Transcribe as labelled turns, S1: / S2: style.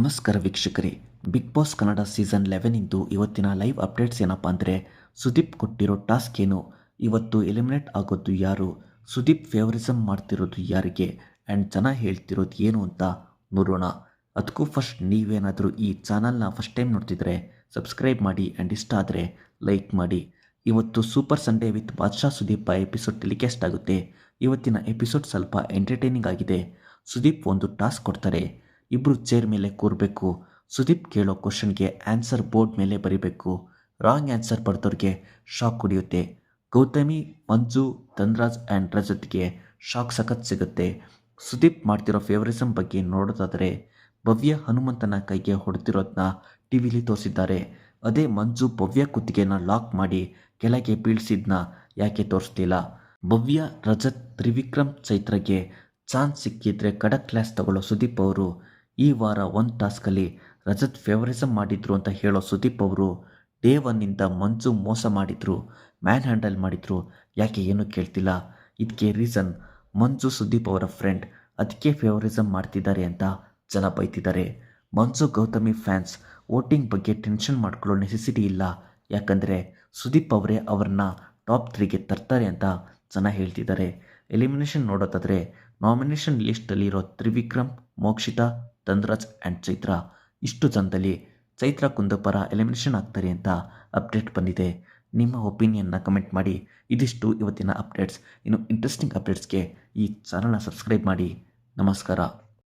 S1: ನಮಸ್ಕಾರ ವೀಕ್ಷಕರೇ. Big boss Kannada season eleven ಇಂದು ಇವತ್ತಿನ ಲೈವ್ ಅಪ್ಡೇಟ್ಸ್ ಏನಪ್ಪ ಅಂದರೆ, ಸುದೀಪ್ ಕೊಟ್ಟಿರೋ ಟಾಸ್ಕ್ ಏನು? ಇವತ್ತು ಎಲಿಮಿನೇಟ್ ಆಗೋದು ಯಾರು? ಸುದೀಪ್ ಫೇವರಿಸಮ್ ಮಾಡ್ತಿರೋದು ಯಾರಿಗೆ? ಆ್ಯಂಡ್ ಜನ ಹೇಳ್ತಿರೋದು ಏನು ಅಂತ ನೋಡೋಣ. ಅದಕ್ಕೂ ಫಸ್ಟ್ ನೀವೇನಾದರೂ ಈ ಚಾನಲ್ನ ಫಸ್ಟ್ ಟೈಮ್ ನೋಡ್ತಿದ್ರೆ ಸಬ್ಸ್ಕ್ರೈಬ್ ಮಾಡಿ ಆ್ಯಂಡ್ ಇಷ್ಟ ಆದರೆ ಲೈಕ್ ಮಾಡಿ. ಇವತ್ತು super Sunday with Badshah Sudeep episode telecast ಆಗುತ್ತೆ. ಇವತ್ತಿನ ಎಪಿಸೋಡ್ ಸ್ವಲ್ಪ ಎಂಟರ್ಟೈನಿಂಗ್ ಆಗಿದೆ. ಸುದೀಪ್ ಒಂದು ಟಾಸ್ಕ್ ಕೊಡ್ತಾರೆ. ಇಬ್ಬರು ಚೇರ್ ಮೇಲೆ ಕೂರಬೇಕು. ಸುದೀಪ್ ಕೇಳೋ ಕ್ವಶನ್ಗೆ ಆನ್ಸರ್ ಬೋರ್ಡ್ ಮೇಲೆ ಬರೀಬೇಕು. ರಾಂಗ್ ಆನ್ಸರ್ ಬರೆದವ್ರಿಗೆ ಶಾಕ್ ಕುಡಿಯುತ್ತೆ. ಗೌತಮಿ, ಮಂಜು, ಧನ್ರಾಜ್ ಆ್ಯಂಡ್ ರಜತ್ಗೆ ಶಾಕ್ ಸಖತ್ ಸಿಗುತ್ತೆ. ಸುದೀಪ್ ಮಾಡ್ತಿರೋ ಫೇವರಿಸಮ್ ಬಗ್ಗೆ ನೋಡೋದಾದರೆ, ಭವ್ಯ ಹನುಮಂತನ ಕೈಗೆ ಹೊಡೆದಿರೋದನ್ನ ಟಿವಿಲಿ ತೋರಿಸಿದ್ದಾರೆ. ಅದೇ ಮಂಜು ಭವ್ಯ ಕುತ್ತಿಗೆನ ಲಾಕ್ ಮಾಡಿ ಕೆಳಗೆ ಬೀಳಿಸಿದ್ನ ಯಾಕೆ ತೋರಿಸ್ತಿಲ್ಲ? ಭವ್ಯ, ರಜತ್, ತ್ರಿವಿಕ್ರಮ್ ಚೈತ್ರಗೆ ಚಾನ್ಸ್ ಸಿಕ್ಕಿದ್ರೆ ಕಡಕ್ ಕ್ಲಾಸ್ ತಗೊಳ್ಳೋ ಸುದೀಪ್ ಅವರು ಈ ವಾರ ಒಂದು ಟಾಸ್ಕಲ್ಲಿ ರಜತ್ ಫೇವರಿಸಮ್ ಮಾಡಿದ್ರು ಅಂತ ಹೇಳೋ ಸುದೀಪ್ ಅವರು ಡೇ ಒನ್ನಿಂದ ಮಂಜು ಮೋಸ ಮಾಡಿದ್ರು ಮ್ಯಾನ್ ಹ್ಯಾಂಡಲ್ ಮಾಡಿದ್ರು. ಯಾಕೆ ಏನೂ ಕೇಳ್ತಿಲ್ಲ? ಇದಕ್ಕೆ ರೀಸನ್ ಮಂಜು ಸುದೀಪ್ ಅವರ ಫ್ರೆಂಡ್ ಅದಕ್ಕೆ ಫೇವರಿಸಮ್ ಮಾಡ್ತಿದ್ದಾರೆ ಅಂತ ಜನ ಬೈತಿದ್ದಾರೆ. ಮಂಜು ಗೌತಮಿ ಫ್ಯಾನ್ಸ್ ವೋಟಿಂಗ್ ಬಗ್ಗೆ ಟೆನ್ಷನ್ ಮಾಡ್ಕೊಳ್ಳೋ ನೆಸೆಸಿಟಿ ಇಲ್ಲ. ಯಾಕಂದರೆ ಸುದೀಪ್ ಅವರೇ ಅವ್ರನ್ನ ಟಾಪ್ ತ್ರೀಗೆ ತರ್ತಾರೆ ಅಂತ ಜನ ಹೇಳ್ತಿದ್ದಾರೆ. ಎಲಿಮಿನೇಷನ್ ನೋಡೋದಾದರೆ ನಾಮಿನೇಷನ್ ಲಿಸ್ಟಲ್ಲಿರೋ ತ್ರಿವಿಕ್ರಮ್, ಮೋಕ್ಷಿತಾ ಧನ್ರಾಜ್ ಆ್ಯಂಡ್ ಚೈತ್ರ ಇಷ್ಟು ಜನದಲ್ಲಿ ಚೈತ್ರ ಕುಂದಪರ ಎಲಿಮಿನೇಷನ್ ಆಗ್ತಾರೆ ಅಂತ ಅಪ್ಡೇಟ್ ಬಂದಿದೆ. ನಿಮ್ಮ ಒಪಿನಿಯನ್ನ ಕಮೆಂಟ್ ಮಾಡಿ. ಇದಿಷ್ಟು ಇವತ್ತಿನ ಅಪ್ಡೇಟ್ಸ್ ಇನ್ನು ಇಂಟ್ರೆಸ್ಟಿಂಗ್ ಅಪ್ಡೇಟ್ಸ್ಗೆ ಈ ಚಾನಲ್ನ ಸಬ್ಸ್ಕ್ರೈಬ್ ಮಾಡಿ. ನಮಸ್ಕಾರ.